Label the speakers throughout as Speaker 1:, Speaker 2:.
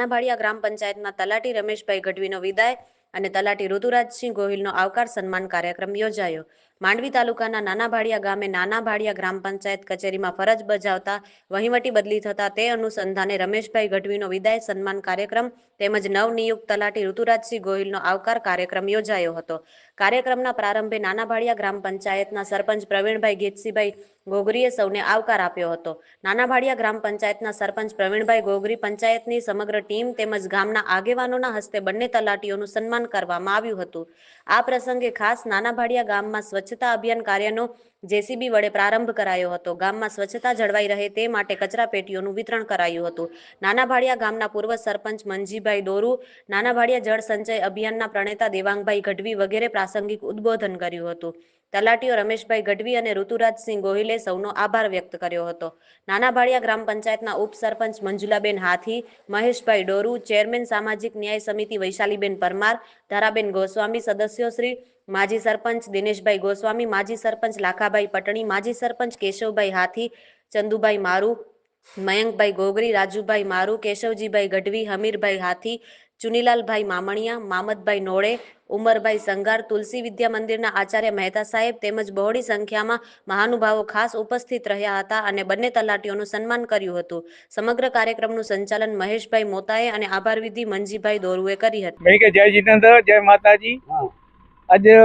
Speaker 1: નાનાભાડિયા ગ્રામ પંચાયતના તલાટી રમેશભાઈ ગઢવીનો વિદાય. અને તલાટી ઋતુરાજસિંહ ગોહિલનો આવકાર સન્માન કાર્યક્રમ યોજાયો. માંડવી તાલુકાના નાનાભાડિયા ગામે નાનાભાડિયા ગ્રામ પંચાયત કચેરીમાં ફરજ બજાવતા વહીવટી બદલી થતા તે અનુસંધાને રમેશભાઈ ગઢવીનો વિદાય સન્માન કાર્યક્રમ તેમજ નવનિયુક્ત તલાટી ઋતુરાજસિંહ ગોહિલનો આવકાર કાર્યક્રમ યોજાયો હતો. કાર્યક્રમના પ્રારંભે નાનાભાડિયા ગ્રામ પંચાયતના સરપંચ પ્રવીણભાઈ ગીતસીભાઈ ગોગરીએ સૌને આવકાર આપ્યો હતો. નાનાભાડિયા ગ્રામ પંચાયતના સરપંચ પ્રવીણભાઈ ગોગરી પંચાયતની સમગ્ર ટીમ તેમજ ગામના આગેવાનોના હસ્તે બંને તલાટીઓનું સન્માન કરવામાં આવ્યું હતું. આ પ્રસંગે ખાસ નાનાભાડિયા ગામમાં સ્વચ્છતા અભિયાન કાર્યનો જેસીબી વડે પ્રારંભ કરાયો હતો. ગામમાં સ્વચ્છતા જળવાઈ રહે તે માટે કચરા પેટીઓનું વિતરણ કરાયું હતું. નાનાભાડિયા ગામના પૂર્વ સરપંચ મંજીભાઈ દોરુ, નાનાભાડિયા જળ સંચય અભિયાનના પ્રણેતા દેવાંગભાઈ ગઢવી વગેરે પ્રાસંગિક ઉદ્બોધન કર્યું હતું. તલાટીઓ રમેશભાઈ ગઢવી અને ઋતુરાજસિંહ ગોહિલે સૌનો આભાર વ્યક્ત કર્યો હતો. નાનાભાડિયા ગ્રામ પંચાયતના ઉપસરપંચ મંજુલાબેન હાથી, મહેશભાઈ ડોરુ ચેરમેન સામાજિક ન્યાય સમિતિ વૈશાલીબેન પરમાર, ધારાબેન ગોસ્વામી, સદસ્યો શ્રી માજી સરપંચ દિનેશભાઈ ગોસ્વામી માજી સરપંચ લાખાભાઈ પટણી માજી સરપંચ કેશવભાઈ હાથી ચંદુભાઈ મારુ મયંકભાઈ ગોગરી રાજુભાઈ મારુ કેશવજીભાઈ ગઢવી હમીરભાઈ હાથી ચુનીલાલભાઈ મામણિયા મામદભાઈ નોળે ઉમરભાઈ સંઘાર તુલસી વિદ્યા મંદિરના આચાર્ય મહેતા સાહેબ તેમજ બહોળી સંખ્યામાં મહાનુભાવો ખાસ ઉપસ્થિત રહ્યા હતા અને બંને તલાટીઓનું સન્માન કર્યું હતું. સમગ્ર કાર્યક્રમનું સંચાલન મહેશભાઈ મોતાએ અને આભારવિધિ મંજીભાઈ દોરુએ કરી હતી.
Speaker 2: જય જીતેન્દ્ર જય માતાજી. अॼु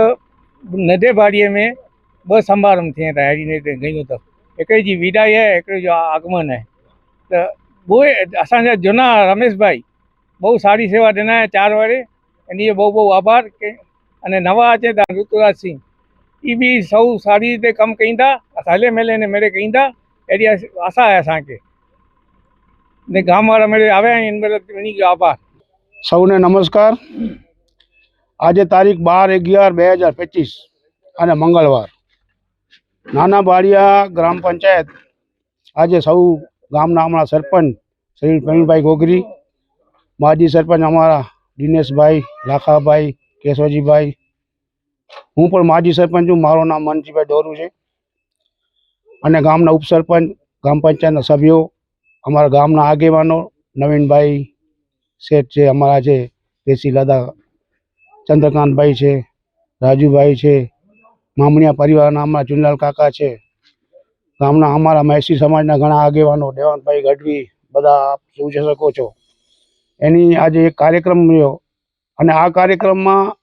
Speaker 2: नंढे भाड़ीअ में ॿ समारंभ थियनि था अहिड़ी रीति गयूं अथव हिकिड़े जी विदाई आहे हिकिड़े जो आगमन आहे त उहे असांजा झूना रमेश भाई બહુ સારી સેવા દેનાર ચાર વારે એની બહુ બહુ આભાર કે અને નવા છે ऋतुराज सिंह એ બि सौ सारी रीते કમ કईंदा असां हले मेले ने मेड़े कईंदा अहिड़ी आशा आहे असांखे ને ગામ आया મેળે આવ્યા એની બદલ એની આભાર
Speaker 3: સૌને નમસ્કાર આજે તારીખ બાર અગિયાર બે હજાર પચીસ અને મંગળવાર. નાના બાળિયા ગ્રામ પંચાયત આજે સૌ ગામના અમારા સરપંચ શ્રી પ્રવીણભાઈ ગોગરી, માજી સરપંચ અમારા દિનેશભાઈ, લાખાભાઈ, કેશવજીભાઈ, હું પણ માજી સરપંચ છું, મારું નામ મનજીભાઈ ડોરું છે. અને ગામના ઉપસરપંચ, ગ્રામ પંચાયતના સભ્યો, અમારા ગામના આગેવાનો, નવીનભાઈ શેઠ છે, અમારા જે દેશી દાદા ચંદ્રકાંતભાઈ છે, રાજુભાઈ છે, મામણિયા પરિવારના અમારા ચુનલાલ કાકા છે. ગામના અમારા મહેસી સમાજના ઘણા આગેવાનો, દેવાંતભાઈ ગઢવી, બધા આપ જોઈ શકો છો. એની આજે એક કાર્યક્રમ રહ્યો અને આ કાર્યક્રમમાં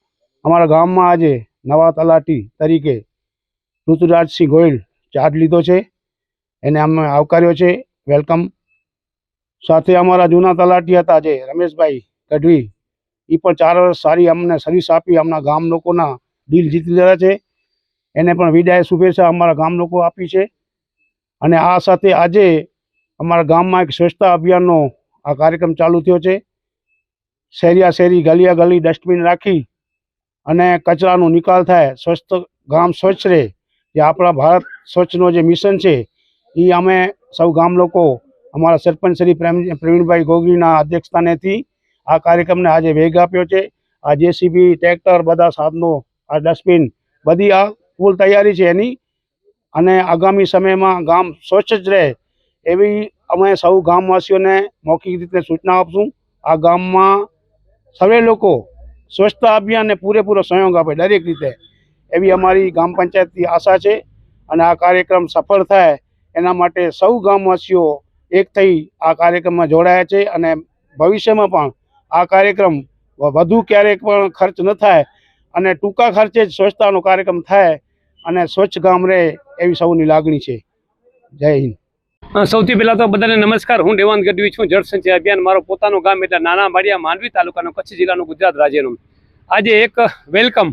Speaker 3: અમારા ગામમાં આજે નવા તલાટી તરીકે ઋતુરાજસિંહ ગોયલ ચાર્જ લીધો છે. એને અમે આવકાર્યો છે. વેલકમ. સાથે અમારા જૂના તલાટી હતા જે રમેશભાઈ ગઢવી એ પણ ચાર વર્ષ સારી અમને સર્વિસ આપી, અમના ગામ લોકોના દિલ જીતી લીધા છે. એને પણ વિદાય શુભેચ્છા અમારા ગામ લોકો આપી છે. અને આ સાથે આજે અમારા ગામમાં એક સ્વચ્છતા અભિયાનનો આ કાર્યક્રમ ચાલુ થયો છે. શેરિયા શેરી, ગલિયા ગલી ડસ્ટબિન રાખી અને કચરાનો નિકાલ થાય સ્વચ્છ ગામ સ્વચ્છ રહે. જે આપણા ભારત સ્વચ્છનો જે મિશન છે એ અમે સૌ ગામ લોકો, અમારા સરપંચ શ્રી પ્રેમ, પ્રવીણભાઈ ગોગરીના અધ્યક્ષસ્થાનેથી આ કાર્યક્રમને આજે વેગ આપ્યો છે. આ જેસીબી ટ્રેક્ટર, બધા સાધનો, આ ડસ્ટબિન, બધી આ ફૂલ તૈયારી છે એની. અને આગામી સમયમાં ગામ સ્વચ્છ જ રહે એવી અમે સૌ ગામવાસીઓને મૌખિક રીતે સૂચના આપશું. આ ગામમાં સવે લોકો સ્વચ્છતા અભિયાનને પૂરેપૂરો સહયોગ આપે દરેક રીતે એવી અમારી ગામ પંચાયતની આશા છે. અને આ કાર્યક્રમ સફળ થાય એના માટે સૌ ગામવાસીઓ એક થઈ આ કાર્યક્રમમાં જોડાયા છે. અને ભવિષ્યમાં પણ આ કાર્યક્રમ વધુ ક્યારેક પણ ખર્ચ ન થાય અને ટૂંકા ખર્ચે જ સ્વચ્છતાનો કાર્યક્રમ થાય અને સ્વચ્છ ગામ રહે એવી સૌની લાગણી છે. જય હિન્દ.
Speaker 4: સૌથી પહેલાં તો બધાને નમસ્કાર. હું દેવાંત ગઢવી છું, જળ સંચય અભિયાન. મારું પોતાનું ગામ એટલે નાના માળિયા માંડવી તાલુકાનું, કચ્છ જિલ્લાનું ગુજરાત રાજ્યનું. આજે એક વેલકમ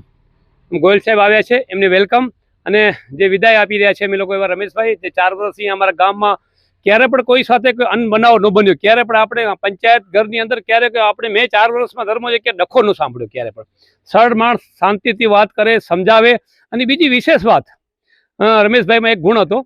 Speaker 4: ગોયલ સાહેબ આવ્યા છે. એમને વેલકમ અને જે વિદાય આપી રહ્યા છે અમે લોકો એવા રમેશભાઈ, જે ચાર વર્ષથી અમારા ગામમાં ક્યારે પણ કોઈ સાથે કોઈ અનબનાવ ન બન્યો, ક્યારે પણ આપણે પંચાયત ઘરની અંદર ક્યારેક આપણે મેં ચાર વર્ષમાં ધર્મ છે કે ડખો ન સાંભળ્યો ક્યારે પણ. સરળ માણસ શાંતિથી વાત કરે, સમજાવે અને બીજી વિશેષ વાત રમેશભાઈમાં એક ગુણ હતો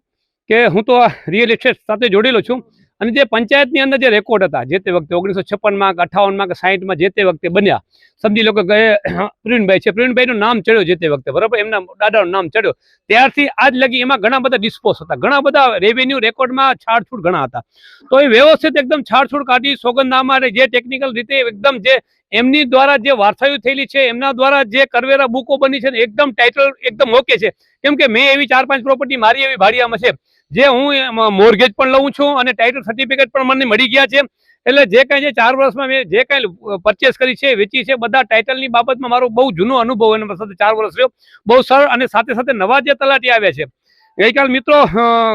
Speaker 4: કે હું તો રિયલ એસ્ટેટ સાથે જોડેલો છું. અને જે પંચાયતની અંદર જે રેકોર્ડ હતા, જે તે વખતે ઓગણીસો છપ્પનમાં કે અઠાવનમાં કે સાહીઠમાં જે તે વખતે બન્યા, સમજી લો કે પ્રવીણભાઈ છે. પ્રવીણભાઈનું નામ ચડ્યો જે તે વખતે, બરાબર? એમના દાદાનું નામ ચડ્યો. ત્યારથી આજ લગી એમાં ઘણા બધા ડિસ્પોઝ હતા. ઘણા બધા રેવન્યુ રેકોર્ડમાં છાડછૂડ ઘણા હતા. તો એ વ્યવસ્થિત એકદમ છાડછૂડ કાઢી, સોગંદનામા જે ટેકનિકલ રીતે એકદમ જે એમની દ્વારા જે વારસાયું થયેલી છે, એમના દ્વારા જે કરવેરા બુકો બની છે એકદમ ટાઇટલ એકદમ ઓકે છે. કેમ કે મેં એવી ચાર પાંચ પ્રોપર્ટી મારી એવી ભાડિયામાં છે. જે હું મોર્ગેજ પણ લઉં છું અને ટાઇટલ સર્ટિફિકેટ પણ મને મળી ગયા છે. એટલે જે કાંઈ જે ચાર વર્ષમાં મેં જે કાંઈ પરચેસ કરી છે, વેચી છે, બધા ટાઇટલની બાબતમાં મારો બહુ જૂનો અનુભવ એના સાથે ચાર વર્ષ રહ્યો બહુ સરળ અને સાથે સાથે નવા જે તલાટી આવ્યા છે. ગઈકાલ મિત્રો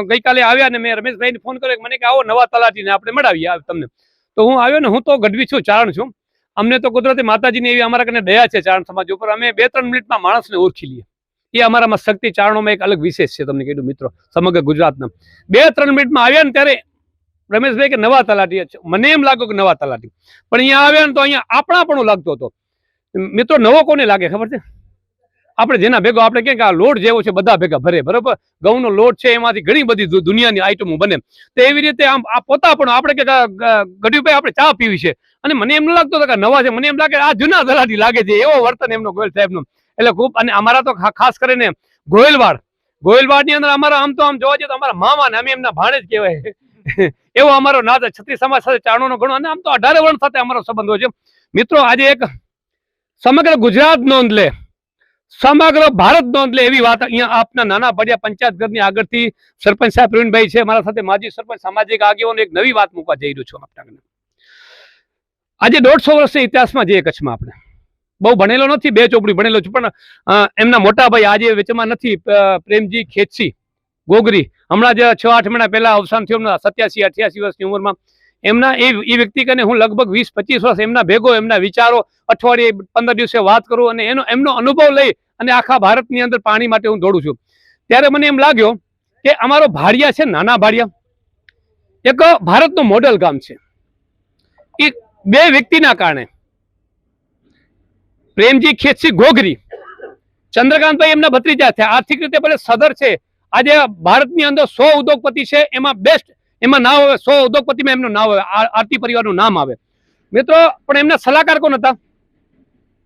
Speaker 4: ગઈકાલે આવ્યા ને મેં રમેશભાઈને ફોન કર્યો મને કે આવો નવા તલાટીને આપણે મળાવીએ તમને. તો હું આવ્યો ને હું તો ગઢવી છું, ચારણ છું. અમને તો કુદરતી માતાજીની એવી અમારા કને દયા છે ચારણ સમાજ ઉપર. અમે બે ત્રણ મિનિટમાં માણસને ઓળખી લઈએ. એ અમારામાં શક્તિ ચારણોમાં એક અલગ વિશેષ છે, તમને કીધું મિત્રો, સમગ્ર ગુજરાતના. બે ત્રણ મિનિટમાં આવ્યા ને ત્યારે રમેશભાઈ કે નવા તલાટી મને એમ લાગ્યું કે નવા તલાટી. પણ અહીંયા આવ્યા ને તો અહીંયા આપણા પણ લાગતો હતો. મિત્રો, નવો કોને લાગે, ખબર છે? આપણે જેના ભેગો, આપણે કે આ લોટ જેવો છે, બધા ભેગા ભરે, બરોબર? ઘઉંનો લોટ છે, એમાંથી ઘણી બધી દુનિયાની આઈટમો બને. તો એવી રીતે આમ, આ પોતા પણ, આપણે કે ગઢીભાઈ આપણે ચા પીવી છે. અને મને એમ લાગતો હતો કે નવા છે, મને એમ લાગે આ જૂના તલાટી લાગે છે, એવો વર્તન એમનો ગોયલ સાહેબનો. એટલે ખૂબ, અને અમારા તો ખાસ કરીને ગોયલવાડ. ગોયલવાડની અંદર અમારા આમ તો આમ જોવા જઈએ તો અમારા મામા ને અમે એમના ભાણે જ કહેવાય. એવો અમારો નાદ છત્રીસ છત્રી સમાજ સાથે ચારણોનો ગણો, અને આમ તો અઢારે વર્ણ સાથે અમારો સંબંધ હોય છે. મિત્રો, આજે એક સમગ્ર ગુજરાત નોંધ લે. સમગ્ર ભારત નોંધ લે એવી વાત અહીંયા આપના નાના ભડિયા પંચાયત ઘરની આગળથી સરપંચ સાહેબ પ્રવીણભાઈ છે. મારા સાથે માજી સરપંચ, સામાજિક આગેવાનો એક નવી વાત મૂકવા જઈ રહ્યો છું આપણા આજે દોઢસો વર્ષના ઇતિહાસમાં જઈએ કચ્છમાં આપણે બહુ ભણેલો નથી, બે ચોપડી ભણેલો છું, પણ એમના મોટા ભાઈ આજે વેચમાં નથી પ્રેમજી ખેતસી, ગોગરી. હમણાં જે છ, આઠ મહિના પહેલા અવસાન થયું એમના સત્યાસી, અઠ્યાસી વર્ષની ઉંમરમાં. એમના, એ એ વ્યક્તિ કને હું લગભગ વીસ, પચીસ વર્ષ એમના ભેગો, એમના વિચારો, અઠવાડિયે પંદર દિવસે વાત કરું અને એનો, એમનો અનુભવ લઈ અને આખા ભારતની અંદર પાણી માટે હું દોડું છું. ત્યારે મને એમ લાગ્યો કે અમારો ભાડિયા છે નાના ભાડિયા, એક ભારતનું મોડલ ગામ છે. એ બે વ્યક્તિના કારણે પ્રેમજી ખેતસી ઘોઘરી. ચંદ્રકાંતભાઈ એમના ભત્રીજા છે. આર્થિક રીતે ભલે સદર છે. આજે ભારતની અંદર સો ઉદ્યોગપતિ છે. એમાં બેસ્ટ એમાં નામ આવે. સો ઉદ્યોગપતિમાં એમનું નામ આવે. આરતી પરિવારનું નામ આવે. મિત્રો, પણ એમના સલાહકાર કોણ હતા?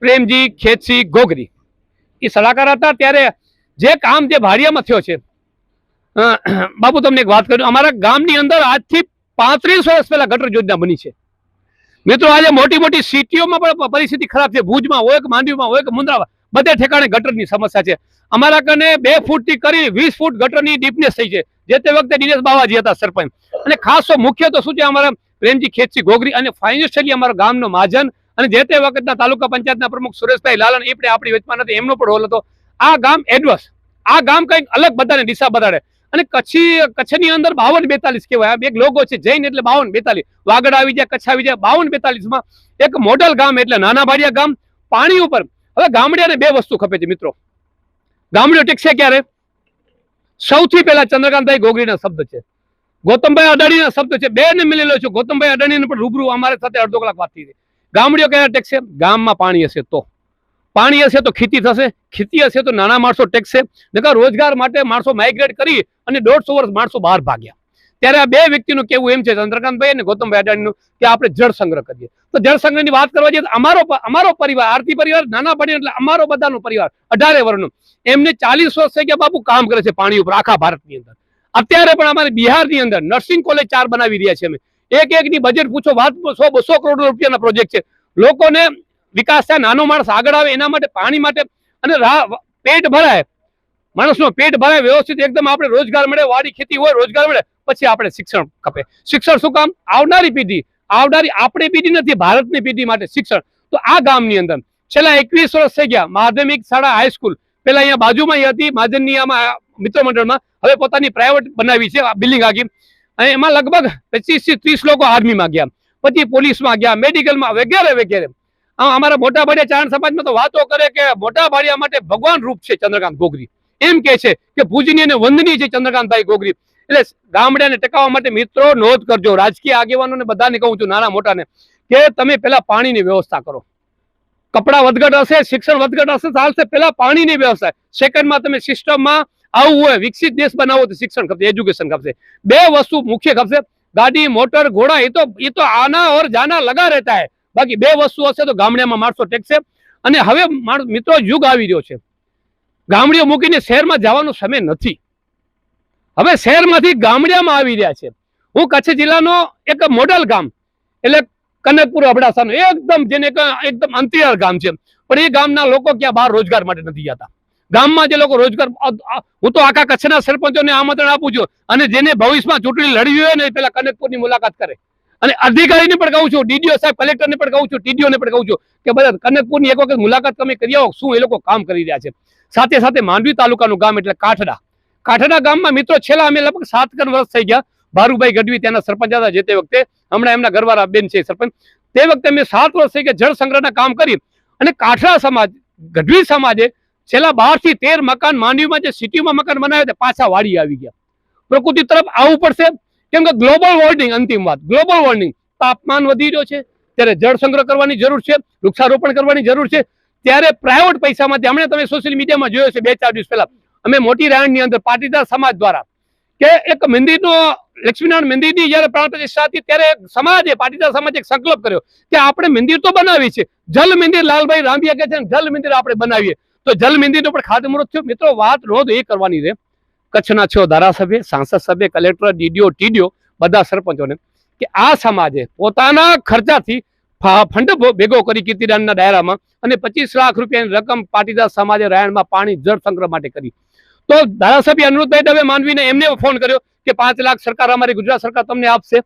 Speaker 4: પ્રેમજી ખેતસી ગોગરી એ સલાહકાર હતા. ત્યારે જે કામ જે ભાડિયામાં થયો છે. બાપુ, તમને એક વાત કરું. અમારા ગામની અંદર આજથી પાંત્રીસ વર્ષ પહેલા ગટર યોજના બની છે. મિત્રો, આજે મોટી મોટી સિટીઓમાં પણ પરિસ્થિતિ ખરાબ છે. ભુજમાં હોય કે માંડવીમાં હોય કે મુન્દ્રામાં બધે ઠેકાણે ગટરની સમસ્યા છે. અમારા કને બે ફૂટથી કરી વીસ ફૂટ ગટરની ડીપનેસ થઈ છે. જે તે વખતે દિનેશ બાવાજી હતા સરપંચ. અને ખાસ તો મુખ્ય તો શું છે? અમારા પ્રેમજી ખેતસી ગોગરી અને ફાઇનાન્શિયલી અમારા ગામનો મહાજન અને જે તે વખતના તાલુકા પંચાયતના પ્રમુખ સુરેશભાઈ લાલન એ પણ આપણી વચમાં નથી, એમનો પણ રોલ હતો. આ ગામ એડવર્સ. આ ગામ કંઈક અલગ બધાને દિશા બતાડે. અને કચ્છી, કચ્છની અંદર બાવન બેતાલીસ કહેવાય. આ એક લોગો છે, જૈન એટલે બાવન બેતાલીસ. વાગડ આવી જાય, કચ્છ આવી જાય, બાવન બેતાલીસમાં એક મોડલ ગામ એટલે નાના ભાડિયા ગામ. પાણી ઉપર, હવે ગામડિયાને બે વસ્તુ ખપે છે, મિત્રો. ગામડિયો ટેક્સે ક્યારે? સૌથી પહેલા ચંદ્રકાંતભાઈ ગોગરીના શબ્દ છે. ગૌતમભાઈ અડાણીના શબ્દ છે. બે ને મિલેલો છું. ગૌતમભાઈ અડાણીને પણ રૂબરૂ અમારે સાથે અડધો કલાક વાત થઈ ગામડિયો ક્યારે ટેક્સે ગામમાં પાણી હશે તો. પાણી હશે તો ખેતી થશે, ખેતી હશે તો નાના માણસો ટેકશે, નકર રોજગાર માટે માણસો માઇગ્રેટ કરી અને દોઢસો વર્ષ માણસો બહાર ભાગ્યા. ત્યારે આ બે વ્યક્તિનું કેવું એમ છે ચંદ્રકાંતભાઈ અને ગૌતમભાઈ અડાણીનું કે આપણે જળ સંગ્રહ કરીએ. તો જળ સંગ્રહની વાત કરવા જઈએ તો અમારો અમારો પરિવાર, આરતી પરિવાર, નાના પડી એટલે અમારો બધાનો પરિવાર, અઢારે વર્ષનો એમને ચાલીસ વર્ષ થઈ ગયા બાપુ કામ કરે છે પાણી ઉપર આખા ભારતની અંદર. અત્યારે પણ અમારે બિહારની અંદર નર્સિંગ કોલેજ ચાર બનાવી રહ્યા છે અમે. એક એકની બજેટ પૂછો, વાત સો બસો કરોડ રૂપિયાના પ્રોજેક્ટ છે. લોકોને વિકાસ થાય, નાનો માણસ આગળ આવે એના માટે પાણી માટે અને પેટ ભરાય. માણસનો પેટ ભરાય, વ્યવસ્થિત એકદમ આપણે રોજગાર મળે, વાડી ખેતી હોય, રોજગાર મળે, પછી આપણે શિક્ષણ ખપે. શિક્ષણ શું કામ? આવનારી પેઢી. આવનારી આપણી પેઢી નથી, ભારતની પેઢી માટે શિક્ષણ. તો આ ગામની અંદર છેલ્લા એકવીસ વર્ષ થઈ ગયા, માધ્યમિક શાળા હાઈસ્કૂલ પેલા અહીંયા બાજુમાં હતી, માધ્યમની મિત્ર મંડળમાં હવે પોતાની પ્રાઇવેટ બનાવી છે બિલ્ડિંગ આગી. અને એમાં લગભગ પચીસથી ત્રીસ લોકો આર્મીમાં ગયા. પછી પોલીસમાં ગયા મેડિકલમાં વગેરે વગેરે. અમારા મોટા ભાડિયા ચારણ સમાજમાં તો વાતો કરે કે મોટા ભાડિયા માટે ભગવાન રૂપ છે ચંદ્રકાંત ગોગરી. એમ કે છે કે પૂજનીય અને વંદનીય છે ચંદ્રકાંતભાઈ ગોગરી. એટલે ગામડાને ટકાવવા માટે મિત્રો નોંધ કરજો. રાજકીય આગેવાનોને બધાને કહું છું, નાના મોટાને, કે તમે પેલા પાણીની વ્યવસ્થા કરો. કપડા વધઘટ હશે, શિક્ષણ વધઘટ હશે, ચાલશે, પેલા પાણીની વ્યવસ્થા. સેકન્ડમાં તમે સિસ્ટમમાં આવવું હોય, વિકસિત દેશ બનાવો તો શિક્ષણ ખપશે, એજ્યુકેશન ખપશે. બે વસ્તુ મુખ્ય ખપશે. ગાડી, મોટર, ઘોડા, એ તો એ તો આના ઓર જાના લગા રહેતા હે. બાકી બે વસ્તુ હશે તો ગામડામાં માણસો ટેકશે. અને હવે મિત્રો, યુગ આવી રહ્યો છે. ગામડીઓ મૂકીને શહેરમાં જવાનો સમય નથી. હવે શહેરમાંથી ગામડિયામાં આવી રહ્યા છે. હું કચ્છ જિલ્લાનો એક મોડલ ગામ, એટલે કનકપુર અબડાસાનું, એકદમ જેને એકદમ અંતરિયાળ ગામ છે. પણ એ ગામના લોકો ક્યાં બહાર રોજગાર માટે નથી જતા. ગામમાં જે લોકો રોજગાર હું તો આખા કચ્છના સરપંચોને આમંત્રણ આપું છું. અને જેને ભવિષ્યમાં ચૂંટણી લડવી હોય ને પેલા કનકપુરની મુલાકાત કરે. અને અધિકારીને પણ કહું છું, ડીડીઓ સાહેબ, કલેક્ટરને પણ કહું છું, ટીડીઓને પણ કહું છું કે બધા કનકપુરની એક વખત મુલાકાત તમે કરી આવો, શું એ લોકો કામ કરી રહ્યા છે. સાથે સાથે માંડવી તાલુકાનું ગામ એટલે કાઠડા. કાઠડા ગામમાં મિત્રો છેલ્લા અમે લગભગ સાત ત્રણ વર્ષ થઈ ગયા. ભારુભાઈ ગઢવી ત્યાંના સરપંચ હતા જે તે વખતે. હમણાં એમના ઘરવાળા બેન છે સરપંચ. તે વખતે અમે સાત વર્ષ થઈ ગયા જળ સંગ્રહના કામ કરી. અને કાઠડા સમાજ, ગઢવી સમાજે છેલ્લા બારથી તેર મકાન માંડવીમાં જે સિટીમાં મકાન બનાવ્યા તે પાછા વાળી આવી ગયા. પ્રકૃતિ તરફ આવવું પડશે. કેમ કે ગ્લોબલ વોર્મિંગ અંતિમ વાત. ગ્લોબલ વોર્મિંગ તાપમાન વધી રહ્યો છે, ત્યારે જળ સંગ્રહ કરવાની જરૂર છે, વૃક્ષારોપણ કરવાની જરૂર છે, ત્યારે પ્રાઇવેટ પૈસામાંથી, હમણાં તમે સોશિયલ મીડિયામાં જોયો છે બે ચાર દિવસ પહેલા, અમે મોટી રાયણની અંદર પાટીદાર સમાજ દ્વારા, કે એક મંદિરનો, લક્ષ્મીનારાયણ મંદિરની જયારે પ્રાણ પ્રતિષ્ઠા હતી ત્યારે સમાજે, પાટીદાર સમાજે એક સંકલ્પ કર્યો કે આપણે મંદિર તો બનાવી છે, જલ મંદિર લાલભાઈ રામબિયા કે છે જલ મંદિર આપણે બનાવીએ. તો જલ મંદિરનો પણ ખાતમુહૂર્ત થયો. મિત્રો, વાત રોજ એ કરવાની છે. કચ્છના છો ધારાસભ્ય, સાંસદ સભ્ય, કલેક્ટર, ડીડીઓ, ટીડીઓ, બધા સરપંચોને કે આ સમાજે પોતાના ખર્ચાથી ફંડ ભેગો કરી કીર્તિદાનના ડાયરામાં અને પચીસ લાખ રૂપિયાની રકમ પાટીદાર સમાજે રાયણમાં પાણી જળ સંગ્રહ માટે કરી. તો ધારાસભ્ય અનિરુદ્ધભાઈ દવે માનવીને એમને ફોન કર્યો કે પાંચ લાખ સરકાર અમારી ગુજરાત સરકાર તમને આપશે.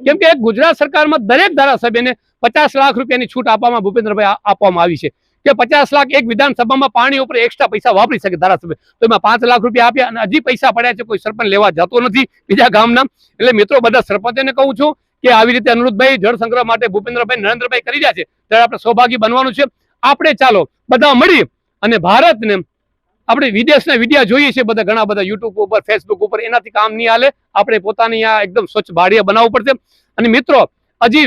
Speaker 4: કેમ કે ગુજરાત સરકારમાં દરેક ધારાસભ્યને પચાસ લાખ રૂપિયાની છૂટ આપવામાં ભૂપેન્દ્રભાઈ આપવામાં આવી છે. કે પચાસ લાખ એક વિધાનસભામાં પાણી ઉપર એક્સ્ટ્રા પૈસા વાપરી શકે ધારાસભ્ય. તો એમાં પાંચ લાખ રૂપિયા આપ્યા અને હજી પૈસા પડ્યા છે, કોઈ સરપંચ લેવા જતો નથી. બીજા ગામના. એટલે મિત્રો, બધા સરપંચને કહું છું કે આવી રીતે અનુરોધભાઈ જળ સંગ્રહ માટે ભૂપેન્દ્રભાઈ, નરેન્દ્રભાઈ કરી રહ્યા છે, ત્યારે આપણે સૌભાગી બનવાનું છે. આપણે ચાલો બધા મળી અને ભારતને, આપણે વિદેશના વિડીયા જોઈએ છીએ બધા ઘણા બધા યુટ્યુબ ઉપર ફેસબુક ઉપર. એનાથી કામ નહીં હાલે. આપણે પોતાની આ એકદમ સ્વચ્છ ભાડિયા બનાવવું પડશે. અને મિત્રો, હજી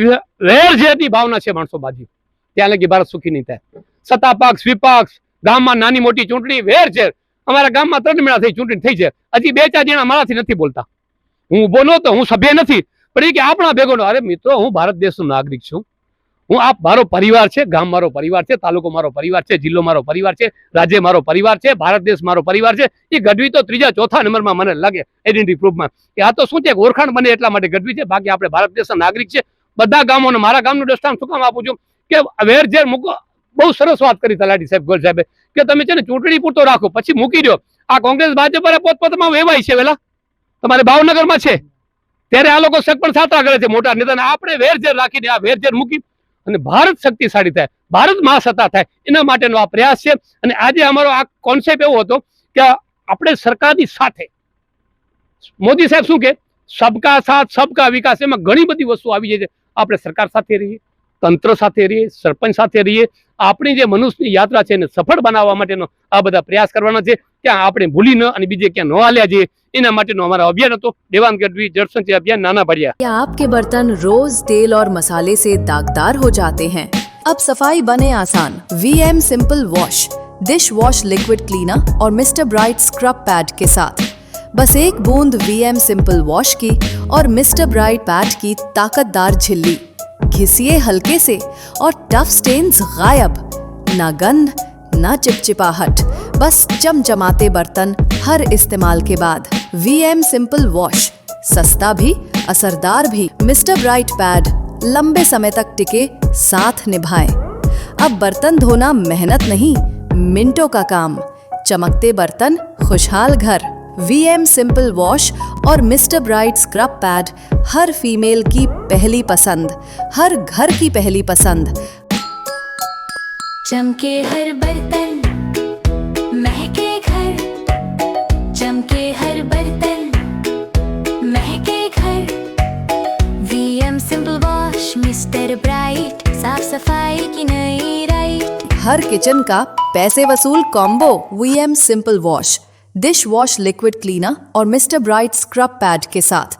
Speaker 4: રેર જેની ભાવના છે માણસો બાજી. ત્યાં લગી ભારત સુખી નહીં થાય. સત્તા પક્ષ વિપક્ષ, ગામમાં નાની મોટી ચૂંટણી વેર છે. અમારા ગામમાં ત્રણ મહિના થઈ ચૂંટણી થઈ છે. હજી બે ચાર જણા મારાથી નથી બોલતા. હું ઊભો નહોતો હું સભ્ય નથી. પણ એ કે આપણા ભેગો નો અરે મિત્રો, હું ભારત દેશનો નાગરિક છું. હું આપ મારો પરિવાર છે, ગામ મારો પરિવાર છે, તાલુકો મારો પરિવાર છે, જિલ્લો મારો પરિવાર છે, રાજ્ય મારો પરિવાર છે, ભારત દેશ મારો પરિવાર છે. એ ગઢવી તો ત્રીજા, ચોથા નંબરમાં મને લાગે આઈડેન્ટિટી પ્રૂફમાં કે આ તો શું છે ઓળખાણ બને એટલા માટે ગઢવી છે. બાકી આપણે ભારત દેશના નાગરિક છે. બધા ગામોને, મારા ગામનું દ્રષ્ટાંત શું કામ આપું છું? કે વેર ઝેર મૂકો. બહુ સરસ વાત કરી તલાટી સાહેબ ગોલ સાહેબે, કે તમે છે ને ચૂંટણી પૂરતો રાખો, પછી મૂકી દો આ કોંગ્રેસ ભાજપ પોતપોતમાં વેવાય છે વેલા. તમારે ભાવનગરમાં છે. ત્યારે આ લોકો સગપણ સાતરા કરે છે મોટા નેતાને આપણે વેર ઝેર રાખીને આ વેર ઝેર મૂકી અને ભારત શક્તિશાળી થાય, ભારત મહાસત્તા થાય, એના માટેનો આ પ્રયાસ છે. અને આજે અમારો આ કોન્સેપ્ટ એવો હતો કે આપણે સરકારની સાથે, મોદી સાહેબ શું કે, સબકા સાથ, સબકા વિકાસ એમાં ઘણી બધી વસ્તુ આવી જાય છે. આપણે સરકાર સાથે રહીએ. તંત્ર સાથે રહીએ સરપંચ સાથે રહીએ આપણી જે મનુષ્યની યાત્રા છે એને સફળ બનાવવા માટેનો આ બધા પ્રયાસ કરવાના છે ત્યાં આપણે ભૂલી ન અને બીજે ક્યાં ન હાલ્યા જઈએ એના માટેનો અમારો અભિયાન હતો દેવાન ગઢવી જળસંચય અભિયાન નાના ભડિયા
Speaker 5: क्या आपके बर्तन रोज तेल और मसाले से दागदार हो जाते हैं अब सफाई बने आसान Vim simple wash dish wash liquid cleaner और मिस्टर ब्राइट स्क्रब पैड के साथ बस एक बूंद वी एम सिंपल वॉश की और मिस्टर ब्राइट पैड की ताकतदार झिल्ली घिसिए हल्के से और टफ स्टेन्स गायब। ना गंध, ना चिपचिपाहट। बस चमचमाते बर्तन हर इस्तेमाल के बाद। वी एम सिंपल वॉश सस्ता भी, असरदार भी। मिस्टर ब्राइट पैड लंबे समय तक टिके, साथ निभाएँ। अब बर्तन धोना मेहनत नहीं, मिनटों का काम। चमकते बर्तन, खुशहाल घर। वी एम सिंपल वॉश और मिस्टर ब्राइट स्क्रब पैड हर फीमेल की पहली पसंद हर घर की पहली पसंद।
Speaker 6: चमके हर बर्तन महके घर। चमके हर बर्तन महके घर। VM simple wash mister bright साफ़ सफ़ाई की नई राइट
Speaker 5: हर किचन का पैसे वसूल combo V M simple wash dish wash liquid cleaner और मिस्टर ब्राइट स्क्रब पैड के साथ